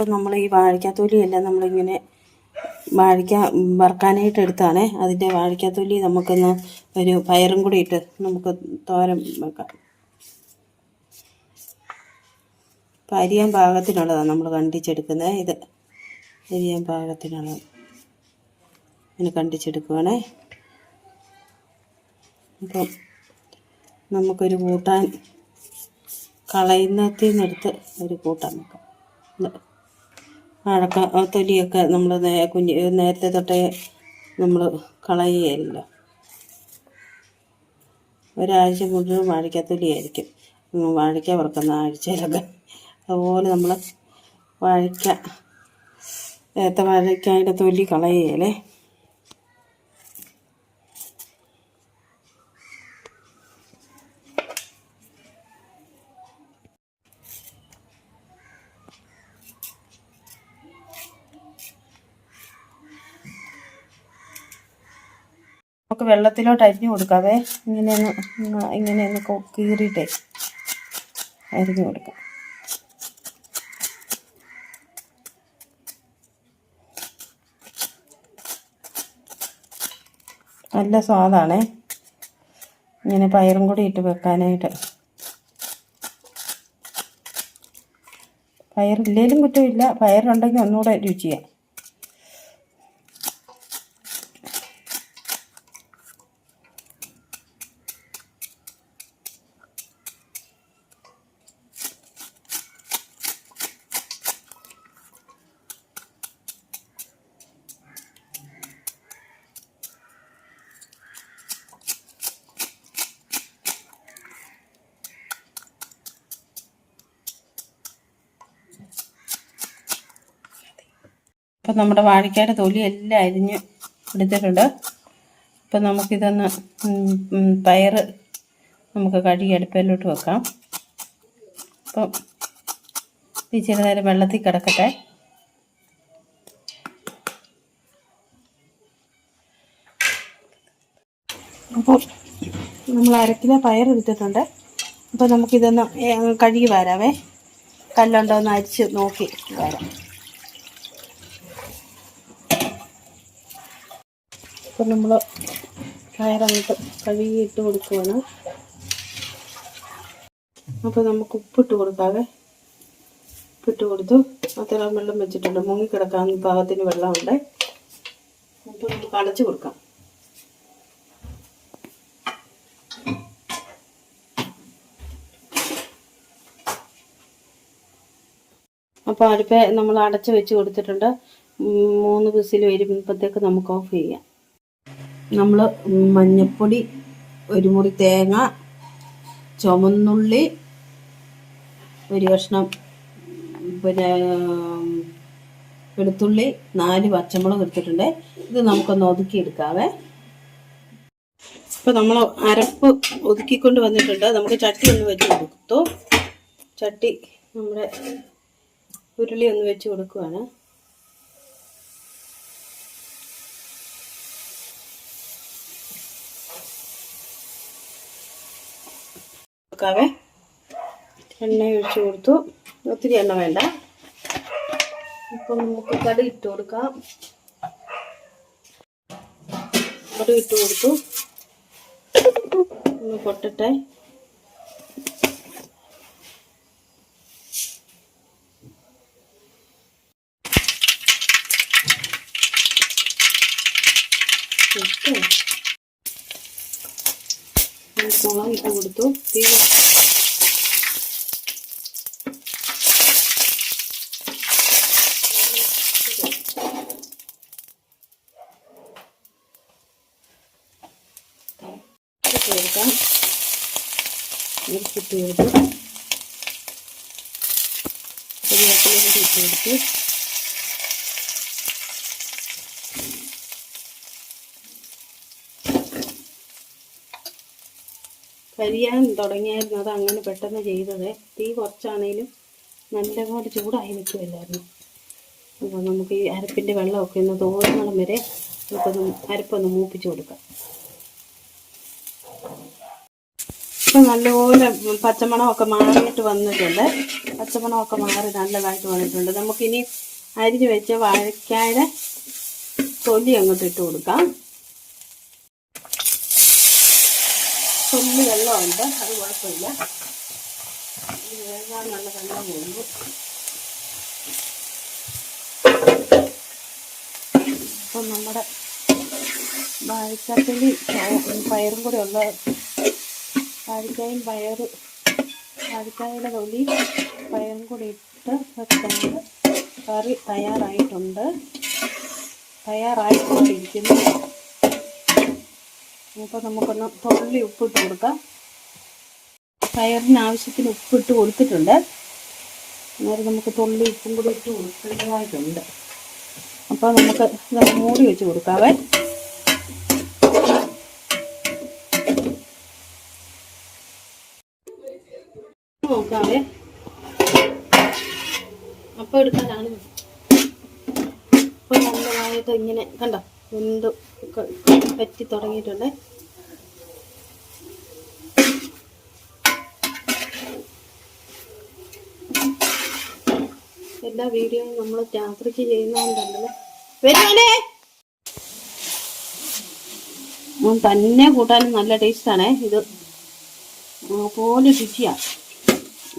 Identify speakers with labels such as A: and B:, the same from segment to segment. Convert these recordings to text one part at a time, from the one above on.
A: ഇപ്പം നമ്മൾ ഈ വാഴയ്ക്കാത്തൊലിയെല്ലാം നമ്മളിങ്ങനെ വാഴയ്ക്ക വറുക്കാനായിട്ട് എടുത്താണ്. അതിന്റെ വാഴയ്ക്കാത്തൊലി നമുക്കൊന്ന് ഒരു പയറും കൂടി ഇട്ട് നമുക്ക് തോരൻ വെക്കാം. അപ്പം അരിയാൻ പാകത്തിനുള്ളതാണ് നമ്മൾ കണ്ടിച്ചെടുക്കുന്നത് ഇത്. അരിയാൻ പാകത്തിനുള്ളത്. ഇങ്ങനെ കണ്ടിച്ചെടുക്കുവാണേ. അപ്പം നമുക്കൊരു കൂട്ടാൻ കളയുന്നതിൽ നിന്നെടുത്ത് ഒരു കൂട്ടാൻ വെക്കാം. വാഴക്ക തൊലിയൊക്കെ നമ്മൾ കുഞ്ഞ് നേരത്തെ തൊട്ടേ നമ്മൾ കളയുകയല്ലോ. ഒരാഴ്ച മുഴുവൻ വാഴയ്ക്ക തൊലിയായിരിക്കും. വാഴയ്ക്ക വറുക്കുന്ന ആഴ്ചയിലൊക്കെ. അതുപോലെ നമ്മൾ വാഴയ്ക്ക നേരത്തെ വാഴയ്ക്കായുടെ തൊലി കളയുകയല്ലേ? നമുക്ക് വെള്ളത്തിലോട്ട് അരിഞ്ഞു കൊടുക്കാവേ. ഇങ്ങനെയൊന്ന് ഇങ്ങനെയൊന്ന് കീറിയിട്ടേ അരിഞ്ഞു കൊടുക്കാം. നല്ല സ്വാദാണേ. ഇങ്ങനെ പയറും കൂടി ഇട്ട് വെക്കാനായിട്ട്. പയറില്ലേലും കുറ്റമില്ല. പയറുണ്ടെങ്കിൽ ഒന്നുകൂടെ രുചിയാണ് ഇപ്പം നമ്മുടെ വാഴയ്ക്കയുടെ തൊലി എല്ലാം അരിഞ്ഞ് എടുത്തിട്ടുണ്ട്. ഇപ്പം നമുക്കിതൊന്ന് പയറ് നമുക്ക് കഴുകി അടുപ്പിലോട്ട് വെക്കാം. അപ്പം ചെറിയ നേരം വെള്ളത്തിൽ കിടക്കട്ടെ. അപ്പോൾ നമ്മൾ അരക്കിലെ പയർ എടുത്തിട്ടുണ്ട് അപ്പോൾ നമുക്കിതൊന്ന് കഴുകി വരാവേ. കല്ലുണ്ടോ എന്ന് അരിച്ച് നോക്കി വരാം. ഇപ്പം നമ്മൾ കയറങ്ങോട്ട് കഴുകിയിട്ട് കൊടുക്കുവാണ്. അപ്പോൾ നമുക്ക് ഉപ്പിട്ട് കൊടുക്കാവേ. ഉപ്പിട്ട് കൊടുത്തു. അത്രയും വെള്ളം വെച്ചിട്ടുണ്ട്. മുങ്ങിക്കിടക്കാൻ പാകത്തിന് വെള്ളമുണ്ട്. അപ്പോൾ നമുക്ക് അടച്ചു കൊടുക്കാം. അപ്പോൾ അടുപ്പ് നമ്മൾ അടച്ച് വെച്ച് കൊടുത്തിട്ടുണ്ട്. മൂന്ന് വിസിൽ വരുമ്പോഴത്തേക്ക് നമുക്ക് ഓഫ് ചെയ്യാം. നമ്മൾ മഞ്ഞൾപ്പൊടി ഒരു മുറി തേങ്ങ ചുമന്നുള്ളി ഒരു കഷ്ണം പിന്നെ വെളുത്തുള്ളി നാല് പച്ചമുളക് എടുത്തിട്ടുണ്ട്. ഇത് നമുക്കൊന്ന് ഒതുക്കിയെടുക്കാവേ. ഇപ്പം നമ്മൾ അരപ്പ് ഒതുക്കിക്കൊണ്ട് വന്നിട്ടുണ്ട്. നമുക്ക് ചട്ടി ഒന്ന് വെച്ച് കൊടുത്തു. ചട്ടി നമ്മുടെ ഉരുളി ഒന്ന് വെച്ച് കൊടുക്കുവാണ്. കൊടുക്കാവേ. എണ്ണ ഒഴിച്ച് കൊടുത്തു. ഒത്തിരി എണ്ണ വേണ്ട. ഇപ്പം നമുക്ക് കടി ഇട്ട് കൊടുക്കാം. കടി ഇട്ട് കൊടുത്തു. ഒന്ന് പൊട്ടട്ടെ. ഇട്ട് മുളക് ഇട്ട് കൊടുത്തു. തീ കൊടുക്കാം ഇട്ട് കൊടുത്തു കരിവേപ്പില കൂടി ഇട്ട് കൊടുത്തു. കരിയാൻ തുടങ്ങിയായിരുന്നു അത് അങ്ങനെ പെട്ടെന്ന് ചെയ്തത്. തീ കുറച്ചാണേലും നല്ലപോലെ ചൂടായി നിൽക്കുമല്ലായിരുന്നു അപ്പോൾ നമുക്ക് ഈ അരപ്പിന്റെ വെള്ളമൊക്കെ ഒന്ന് തോന്നണം വരെ നമുക്കൊന്ന് അരപ്പൊന്ന് മൂപ്പിച്ച് കൊടുക്കാം. ഇപ്പം നല്ലപോലെ പച്ചമണമൊക്കെ മാറിയിട്ട് വന്നിട്ടുണ്ട്. പച്ചമണമൊക്കെ മാറി നല്ലതായിട്ട് വന്നിട്ടുണ്ട്. നമുക്കിനി അരിഞ്ഞ് വെച്ച വാഴക്കായുടെ തൊലി അങ്ങോട്ട് ഇട്ട് കൊടുക്കാം. തൊലി വെള്ളമുണ്ട് അത് കുഴപ്പമില്ല. വേഗം നല്ല വെള്ളം പോകുമ്പോൾ ഇപ്പം നമ്മുടെ വാഴക്കാത്തൊലി പയറും കൂടെ ഉള്ള വാഴക്കായും പയറ് വാഴക്കായുടെ തൊലി പയറും കൂടി ഇട്ട് വെച്ചാൽ കറി തയ്യാറായിട്ടുണ്ട്. തയ്യാറായിക്കൊണ്ടിരിക്കുന്നു. അപ്പോൾ നമുക്കൊന്ന് തുള്ളി ഉപ്പിട്ട് കൊടുക്കാം. പയറിന് ആവശ്യത്തിന് ഉപ്പിട്ട് കൊടുത്തിട്ടുണ്ട്. അന്നേരം നമുക്ക് തുള്ളി ഉപ്പും കൂടി ഇട്ട് കൊടുക്കേണ്ടതായിട്ടുണ്ട്. അപ്പോൾ നമുക്ക് ഇതൊന്ന് മൂടി വെച്ച് കൊടുക്കാവേ. നോക്കാവേ. അപ്പം എടുക്കാനാണ്. ഇപ്പൊ നല്ലതായിട്ട് ഇങ്ങനെ കണ്ടോ? ഒക്കെ പറ്റി തുടങ്ങിയിട്ടുണ്ട്. എല്ലാ വീഡിയോയും നമ്മൾ രാത്രിക്ക് ചെയ്യുന്നതുകൊണ്ടല്ലേ തന്നെ കൂട്ടാനും നല്ല ടേസ്റ്റാണേ ഇത്. പോലെ രുചിയാണ്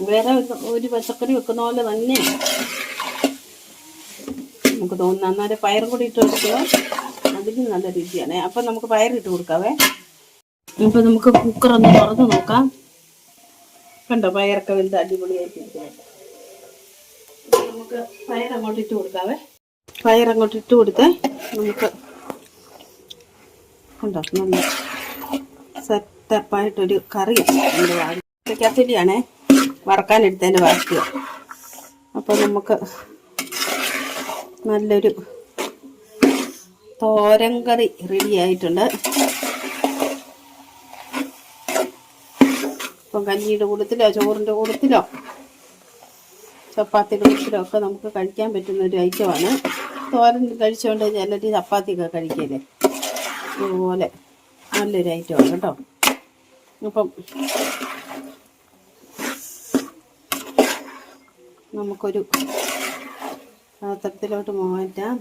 A: വേറെ ഒരു- പച്ചക്കറി വെക്കുന്ന പോലെ തന്നെ നമുക്ക് തോന്നുന്നു അന്നേരം പയറും കൂടി ഇട്ട് കൊടുക്കുക അതിന് നല്ല രുചിയാണ് അപ്പൊ നമുക്ക് പയറിട്ട് കൊടുക്കാവേ. അപ്പൊ നമുക്ക് കുക്കർ ഒന്ന് തുറന്ന് നോക്കാം. കണ്ടോ പയറൊക്കെ വലുത് അടിപൊളിയായിട്ട് ഇരിക്കുന്നത് നമുക്ക് പയറങ്ങോട്ട് ഇട്ട് കൊടുക്കാവേ. പയറങ്ങോട്ട് ഇട്ട് കൊടുത്ത് നമുക്ക് കണ്ടോ നല്ല സെറ്റപ്പായിട്ടൊരു കറിയാണ് വാഴക്കത്തിരിയാണേ. വറക്കാനെടുത്തതിന്റെ ബാക്കിയാണ് അപ്പോൾ നമുക്ക് നല്ലൊരു തോരൻ കറി റെഡി ആയിട്ടുണ്ട്. ഇപ്പം കഞ്ഞിയുടെ കൂടത്തിലോ ചോറിന്റെ കൂടത്തിലോ ചപ്പാത്തിയുടെ കൂടത്തിലോ ഒക്കെ നമുക്ക് കഴിക്കാൻ പറ്റുന്ന ഒരു ഐറ്റമാണ് തോരൻ കഴിച്ചുകൊണ്ട് ചിലർ ചപ്പാത്തിയൊക്കെ കഴിക്കല്ലേ അതുപോലെ നല്ലൊരു ഐറ്റമാണ് കേട്ടോ. അപ്പം നമുക്കൊരു പാത്രത്തിലോട്ട് മാറ്റാം.